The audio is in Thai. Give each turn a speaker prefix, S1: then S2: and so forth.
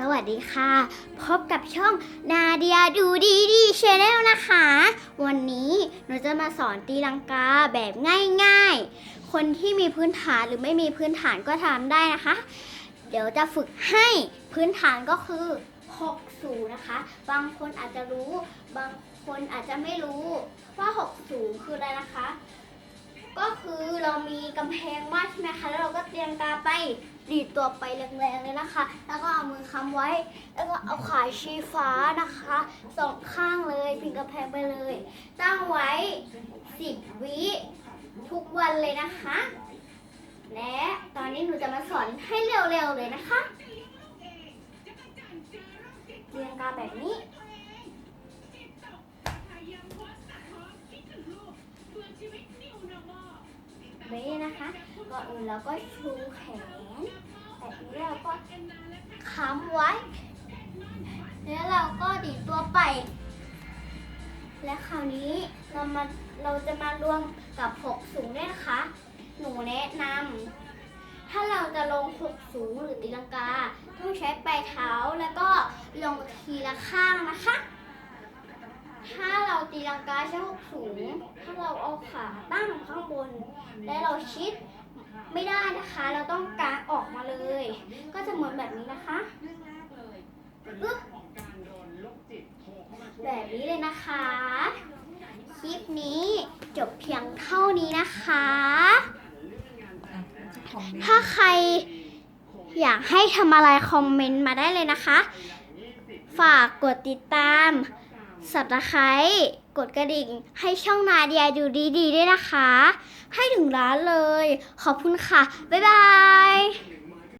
S1: สวัสดีค่ะ พบกับช่องนาเดียดูดีดีชาแนลนะคะ วันนี้หนูจะมาสอนตีลังกาแบบง่ายๆ คนที่มีพื้นฐานหรือไม่มีพื้นฐานก็ทำได้นะคะ เดี๋ยวจะฝึกให้พื้นฐานก็คือ6สูงนะคะ บางคนอาจจะรู้ บางคนอาจจะไม่รู้ว่า6สูงคืออะไรนะคะ ก็คือเรามีกำแพงวาดใช่ไหมคะแล้วเราก็เตรียมกาไปดีดตัวไปแรงๆเลยนะคะ แล้วก็เอามือค้ำไว้ แล้วก็เอาขาชี้ฟ้านะคะสองข้างเลยพิงกำแพงไปเลย ตั้งไว้สิบวิทุกวันเลยนะคะ และตอนนี้หนูจะมาสอนให้เร็วๆเลยนะคะ เรียงกาแบบนี้ ก่อนอื่นเราก็ชูแขนแบบนี้เราก็ค้ำไว้ แล้วเราก็ดีดตัวไป และคราวนี้เรามาเราจะมารวมกับหกสูงด้วยนะคะ หนูแนะนำถ้าเราจะลงหกสูงหรือตีลังกา ต้องใช้ปลายเท้าแล้วก็ลงทีละข้างนะคะ ถ้าเราตีลังกาใช้หกสูง ถ้าเราเอาขาตั้งข้างบน และเราชิดไม่ได้นะคะ เราต้องกางออกมาเลย ก็จะเหมือนแบบนี้นะคะปึ๊บแบบนี้เลยนะคะ คลิปนี้จบเพียงเท่านี้นะคะ ถ้าใครอยากให้ทำอะไรคอมเมนต์มาได้เลยนะคะ ฝากกดติดตาม สับตะไคร้กดกระดิ่ง ให้ช่องนาเดียดูดีๆด้วยนะคะ ให้ถึงร้านเลย ขอบคุณค่ะ บ๊ายบาย